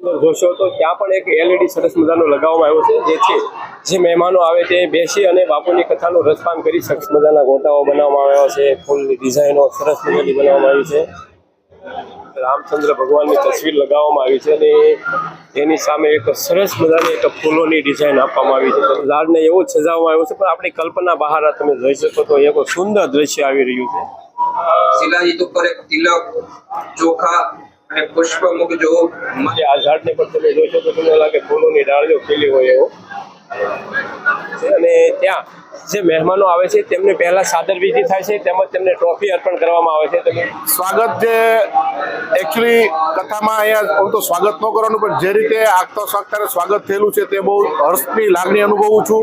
જોશો તો ત્યાં પણ એક એલઈડી સરસ મજાનો લગાવવામાં આવ્યો છે જેથી જે મહેમાનો આવે તે બેસી અને બાપુની કથાનું રસપાન કરી શકે મજાના ગોટાઓ બનાવવામાં આવ્યા છે, ફૂલની ડિઝાઇનો સરસ મજાની બનાવવામાં આવી છે. રામચંદ્ર ભગવાનની તસવીર લગાવવામાં આવી છે અને એની સામે એક સરસ મજાની એક ફૂલોની ડિઝાઇન આપવામાં આવી છે. ઝાડને એવું સજાવવામાં આવ્યું છે, પણ આપણી કલ્પના બહાર તમે જોઈ શકો તો એક સુંદર દ્રશ્ય આવી રહ્યું છે. શિલાજીત ઉપર એક તિલક ચોખા અને પુષ્પ મૂકજો જે આ ઝાડને પણ તમે જોશો તો તમને લાગે ફૂલોની ડાળીઓ ખીલી હોય એવો. અને ત્યાં જે મહેમાનો આવે છે તેમને પહેલા સાદર વિધિ થાય છે તેમજ તેમને ટ્રોફી અર્પણ કરવામાં આવે છે. તમે સ્વાગત જે એકચ્યુઅલી કથામાં અહીંયા હું તો સ્વાગત ન કરવાનું પણ જે રીતે આગતા સ્વાગતાને સ્વાગત થયેલું છે તે બહુ હર્ષની લાગણી અનુભવું છું.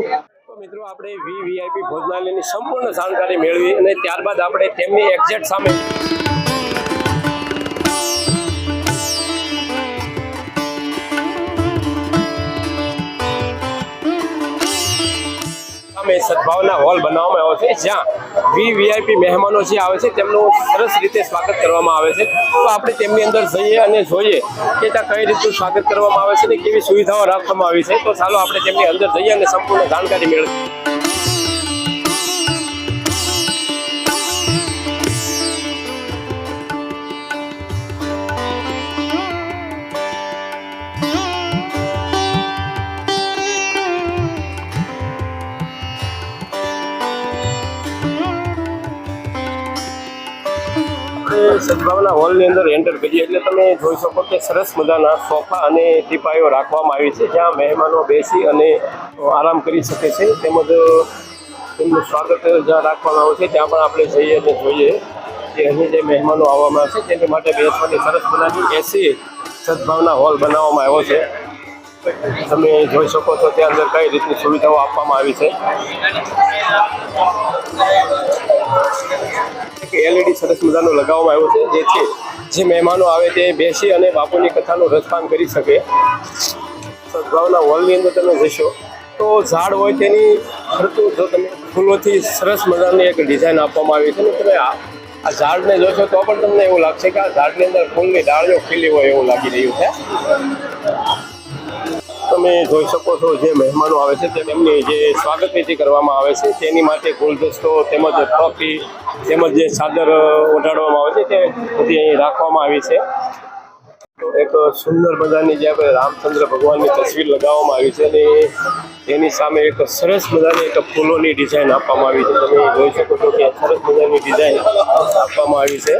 મિત્રો આપણે વી વીઆઈપી ભોજનાલયની સંપૂર્ણ જાણકારી મેળવી અને ત્યારબાદ આપણે તેમની એક્ઝેક્ટ સામે સામે સદભાવના હોલ બનાવવામાં આવ્યો છે, જ્યાં વી વીઆઈપી મહેમાનો જે આવે છે, તેમનું સરસ રીતે સ્વાગત કરવામાં આવે છે. તો આપણે તેમની અંદર જઈએ અને જોઈએ કે ત્યાં કઈ રીતનું સ્વાગત કરવામાં આવે છે અને કેવી સુવિધાઓ રાખવામાં આવી છે. તો ચાલો આપણે તેમની અંદર જઈએ અને સંપૂર્ણ જાણકારી મેળવીએ. સદભાવના હોલની અંદર એન્ટર કરીએ એટલે તમે જોઈ શકો કે સરસ મજાના સોફા અને ટીપાઈઓ રાખવામાં આવી છે, જ્યાં મહેમાનો બેસી અને આરામ કરી શકે છે. તેમજ તેમનું સ્વાગત જ્યાં રાખવામાં આવે છે, ત્યાં પણ આપણે જઈએ અને જોઈએ કે અહીં જે મહેમાનો આવવામાં આવે છે તેની માટે બેસવાની સરસ મજાની એસી સદભાવના હોલ બનાવવામાં આવ્યો છે. તમે જોઈ શકો છો ત્યાં અંદર કઈ રીતની સુવિધાઓ આપવામાં આવી છે. એલઈડી સરસ મજાનો લગાવવામાં આવ્યો છે જેથી જે મહેમાનો આવે તે બેસી અને બાપુની કથાનું રસપાન કરી શકે. સદભાવના હોલની અંદર તમે જશો, તો ઝાડ હોય તેની ફરતું જો તમે ફૂલોથી સરસ મજાની એક ડિઝાઇન આપવામાં આવી છે. ને તમે આ આ ઝાડને જોશો તો પણ તમને એવું લાગશે કે આ ઝાડની અંદર ફૂલની ડાળીઓ ખીલી હોય એવું લાગી રહ્યું છે. તમે જોઈ શકો છો જે મહેમાનો આવે છે તેમની જે સ્વાગત વિધિ કરવામાં આવે છે, તેની માટે ગુલદસ્તો તેમજ ટ્રોફી તેમજ જે ચાદર ઓઢાડવામાં આવે છે, તે બધી અહીં રાખવામાં આવી છે. તો એક સુંદર મજાની જે આપણે રામચંદ્ર ભગવાનની તસવીર લગાવવામાં આવી છે અને એની સામે એક સરસ મજાની એક ફૂલોની ડિઝાઇન આપવામાં આવી છે. તમે જોઈ શકો છો કે સરસ મજાની ડિઝાઇન આપવામાં આવી છે.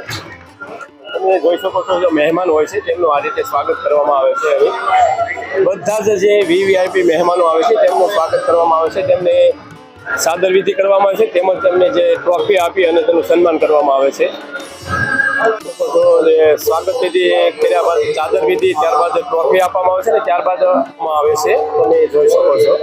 તમે જોઈ શકો છો જે મહેમાન હોય છે, તેમનું આ રીતે સ્વાગત કરવામાં આવે છે અહીં. બધા જ જે વીવીઆઈપી મહેમાનો આવે છે, તેમનું સ્વાગત કરવામાં આવે છે. તેમને સાદર વિધિ કરવામાં આવે છે, તેમજ તેમને જે ટ્રોફી આપી અને તેનું સન્માન કરવામાં આવે છે. સ્વાગત વિધિ કર્યા બાદ, ચાદર વિધિ, ત્યારબાદ ટ્રોફી આપવામાં આવે છે ને ત્યારબાદ આવે છે. તમે જોઈ શકો છો.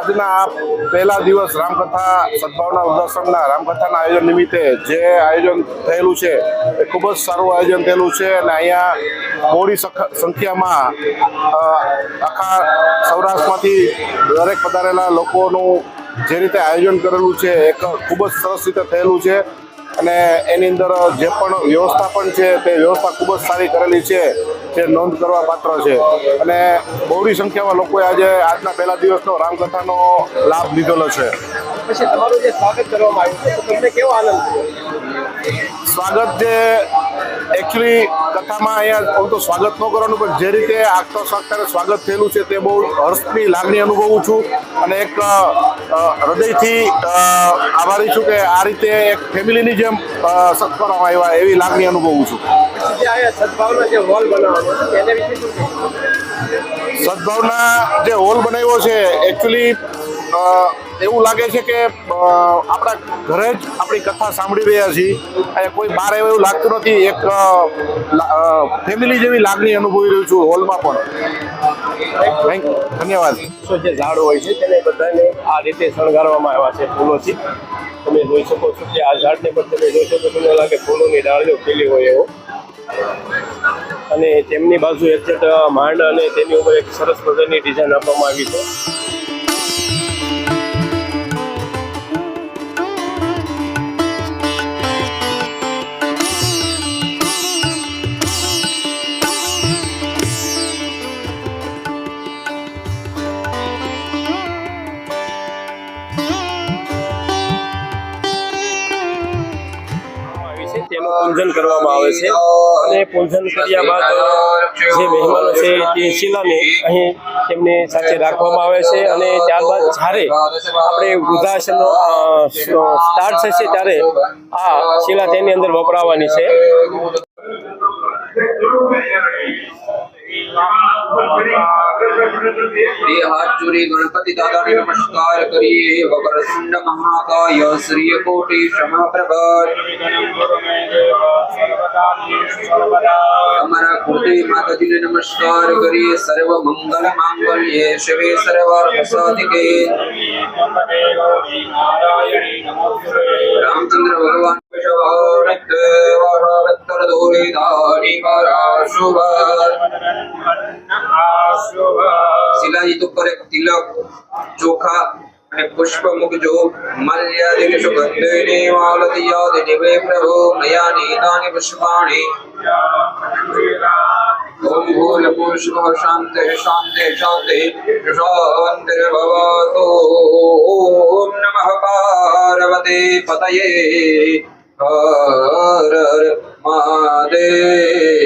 આજના પહેલા દિવસ રામકથા સદભાવના ઉદાસનના રામકથાના આયોજન નિમિત્તે જે આયોજન થયેલું છે એ ખૂબ જ સારું આયોજન થયેલું છે અને અહીંયા મોડી સખ- સંખ્યામાં આખા સૌરાષ્ટ્રમાંથી દરેક પધારેલા લોકોનું જે રીતે આયોજન કરેલું છે એક ખૂબ જ સરસ રીતે થયેલું છે. અને એની અંદર જે પણ વ્યવસ્થા પણ છે તે વ્યવસ્થા ખૂબ જ સારી કરેલી છે જે નોંધ કરવા પાત્ર છે. અને બહોળી સંખ્યામાં લોકોએ આજે આજના પહેલા દિવસનો રામકથાનો લાભ લીધેલો છે. પછી તમારું જે સ્વાગત કરવામાં આવ્યું છે તો તમને કેવો આનંદ સ્વાગત જે એકચ્યુઅલી કથામાં અહીંયા આમ તો સ્વાગત ન કરવાનું પણ જે રીતે આગતા સ્વાગતાને સ્વાગત થયેલું છે તે બહુ હર્ષની લાગણી અનુભવું છું અને એક હૃદયથી આભારી છું કે આ રીતે એક ફેમિલીની જેમ સત્કારવામાં આવ્યા એવી લાગણી અનુભવું છું? સદભાવના જે હોલ બનાવ્યો છે એકચ્યુઅલી એવું લાગે છે કે આપણા ઘરે જ આપણી કથા સાંભળી રહ્યા છીએ. કોઈ બહાર એવું લાગતું નથી. એક ફેમિલી જેવી લાગણી અનુભવી રહ્યું છું હોલમાં પણ. ધન્યવાદ. જે ઝાડ હોય છે તેને બધાને આ રીતે શણગારવામાં આવ્યા છે ફૂલોથી. તમે જોઈ શકો છો કે આ ઝાડને પણ તમે જોઈ શકો તમને લાગે ફૂલોની ડાળીઓ ખીલી હોય એવો. અને તેમની બાજુ એક્ઝેક્ટ માંડ અને તેની ઉપર એક સરસ મજાની ડિઝાઇન આપવામાં આવી છે. પૂજન કરવામાં આવે છે. અને પૂજન કર્યા બાદ જે મહેમાનો છે તે શિલાને અહીં તેમની સાથે રાખવામાં આવે છે અને ત્યારબાદ જ્યારે આપણે વૃદ્ધાશ્રમનો સ્ટાર્ટ થશે ત્યારે આ શિલા તેની અંદર વપરાવાની છે. જોડી ગણપતિ દાદાને નમસ્કાર કરીએ વક્રતુંડ મહાકાય શ્રી કોટી સમપ્રભ અમારા કુળદેવી માતાજીને નમસ્કાર કરીએ સર્વ મંગલ માંગલ્યે શિવે સર્વાર્થ સાધિકે રામચંદ્ર ભગવાન શુભ શિલાજીત ઉપર એક તિલક, ચોખા અને પુષ્પ મુકજો મલ્યાદિક સુગંધિને માલતિયાદિ નિવે પ્રભુ મયા નીતાની પુષ્પાણી. ઓમ ભૂલ પુષ્પ શાંતે શાંતે શાંતે શાંતિર ભવતો. ઓમ નમઃ પાર્વતી પતયે. હર હર મહાદેવ.